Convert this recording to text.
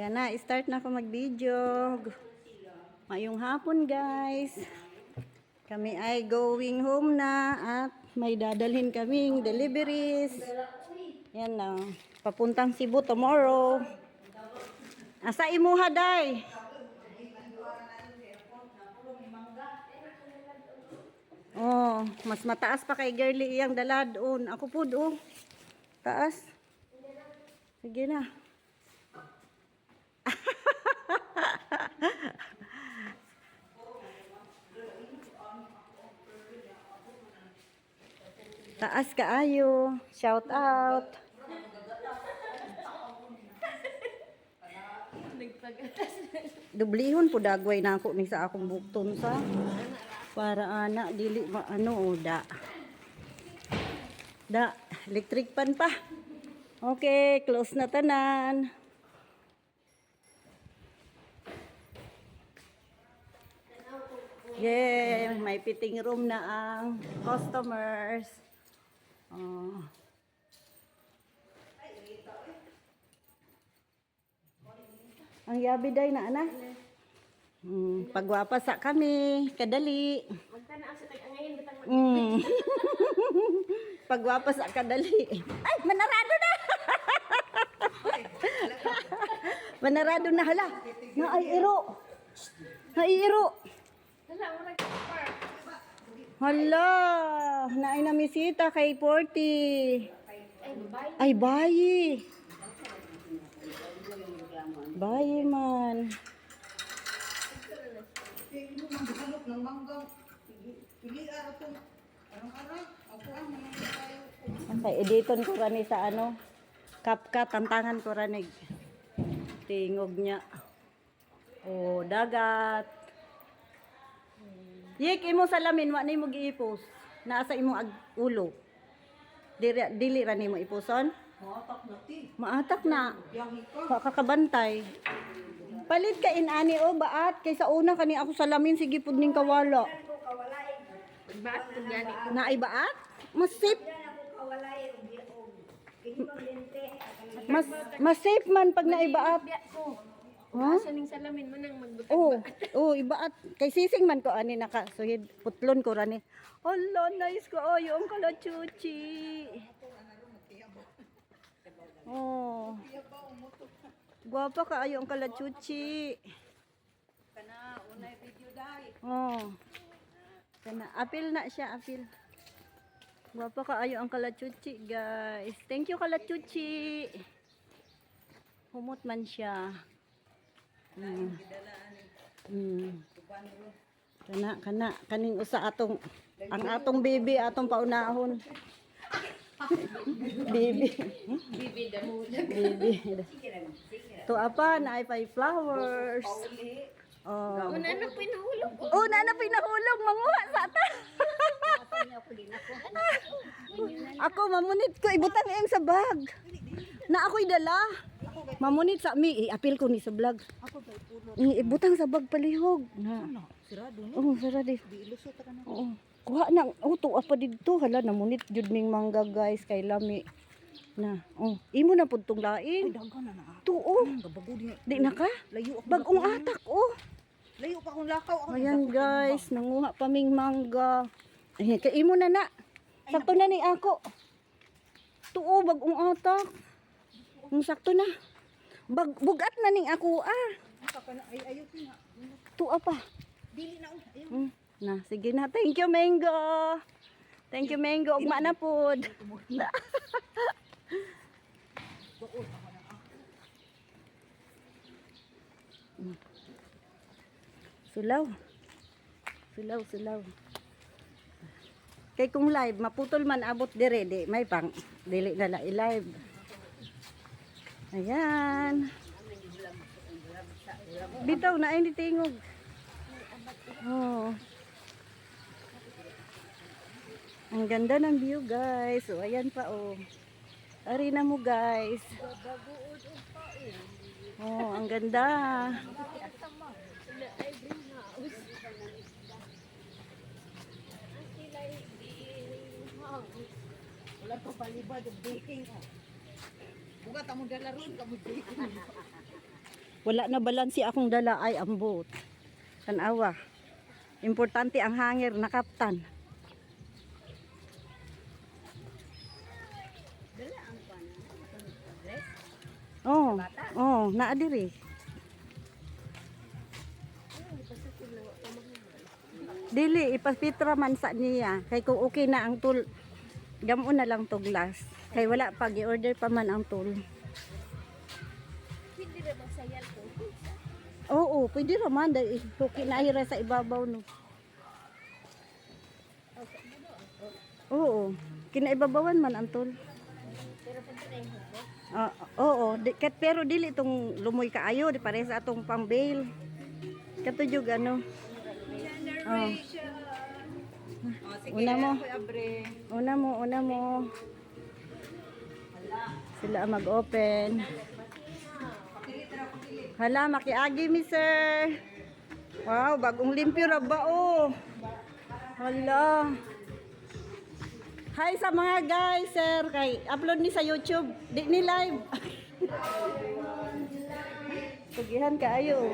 Yan na, start na ako mag-video. Mayong hapon guys. Kami ay going home na at may dadalhin kaming deliveries. Yan na. Papuntang Cebu tomorrow. Asa imuha day? Oh, mas mataas pa kay girly iyang dala doon. Ako po doon. Taas. Sige na. Taas ka ayo. Shout out. Dublihon po dagway na ako ni sa akong bukton sa para ana dili ma ano o da. Da, electric pan pa. Okay, close na tanan. Yeah, may fitting room na ang customers. Oh. Ang yabi day na ana. Hmm, pagwapa sa kami, kadali. Magtanaw sa tag ngayon bitang Mm. Pagwapa sa kadali. Ay, manarado na! manarado na hala. Na ay iro. Na iro. Hala, mura ka par. Hala, na ay namisita kay 40. Ay, bayi. Bayi man. Ang editon ko rani sa ano. Kapka, tantangan ko ranig. Tingog niya. Oh, dagat. Yik, imo salamin, wa ni mo giipos. Naasa imo ag ulo. Dili, dili ra nimo ipuson? Matak na ti. Maatak na. Kakabantay. Palit ka inani o baat kaysa una kani ako salamin sige pud ning kawala. Ba't ko gani ko? Naay baat? Mas safe. Mas mas safe man pag naay Ha? Asa ning salamin mo nang magbutang Oh, ba? oh, ibaat. Kay sising man ko ani naka suhid putlon ko rani. Hala, nice ko ayo ang kalachuchi. Oh. Gwapa ka ayo ang kalachuchi. Kana, unay video dahil. Oh. Kana apil na siya, apil. Gwapa ka ayo ang kalachuchi, guys. Thank you kalachuchi. Humot man siya. Mm. Mm. Kana kana kaning usa atong ang atong baby atong paunahon. baby. Bibi damo. baby. To apa na ay pay flowers. Oh. Una na pinahulog. Oh, na na pinahulog manguha sa ta. ako mamunit ko ibutang iyang sa bag. Na ako'y dala. Mamunit sa mi i-apil ko ni sa vlog. Ibutang sa bag palihog. Na. Ano? Sirado no? Oh, sara di. Di ilusot ka na. Oo. Kuha na. Oh, tuwa pa dito. Hala, namunit jud ning mangga guys kay lami. Na. Oh, imo na pud tong Ay, lain. daghan na na. Tuo. Gabago di. Na ka? Layo ako. Bagong atak oh. Layo pa akong lakaw. Ako Ayan guys, nanguha pa ming mangga. Ay, kay imo na na. Sakto na ni ako. Tuo bagong atak. Ang sakto na. Bag bugat na ning ako ah. Ay, ayaw ko na. Tuwa pa. Dili na. Ayaw. Mm. Na, sige na. Thank you, Mango. Thank you, Mango. Ugma na. Mm. Sulaw. Sulaw, sulaw. Kay kung live, maputol man abot dire, di may pang dili na la i-live. Ayan. Bitaw na ay tingog. Oh. Ang ganda ng view, guys. So, ayan pa, oh. Ari na mo, guys. Oh, ang ganda. Wala pa palibad. Baking. Bugat mo dala ron. Kamu baking. Wala na balansi akong dala ay ambot. Tanawa. Importante ang hanger na kaptan. Oh, oh, naadiri. Dili, ipapitra man sa niya. Kay kung okay na ang tool, gamon na lang to glass. Kay wala pa, i-order pa man ang tool. Sayal ko? Oo, pwede raman. Dahil okay na hira sa ibabaw no. Oo, kinaibabawan man ang tool. Pero pag hukbo. Ah, oo, di, kat, pero dili itong lumoy kaayo, di pare sa atong pang bail. Katuyog ano. Oh. Oh, sige, Una mo. Una mo, una mo. Sila mag-open. Hala, makiagi mi sir. Wow, bagong limpyo ra ba oh. Hala. Hi sa mga guys, sir. Kay upload ni sa YouTube. Di ni live. Tugihan ka ayo.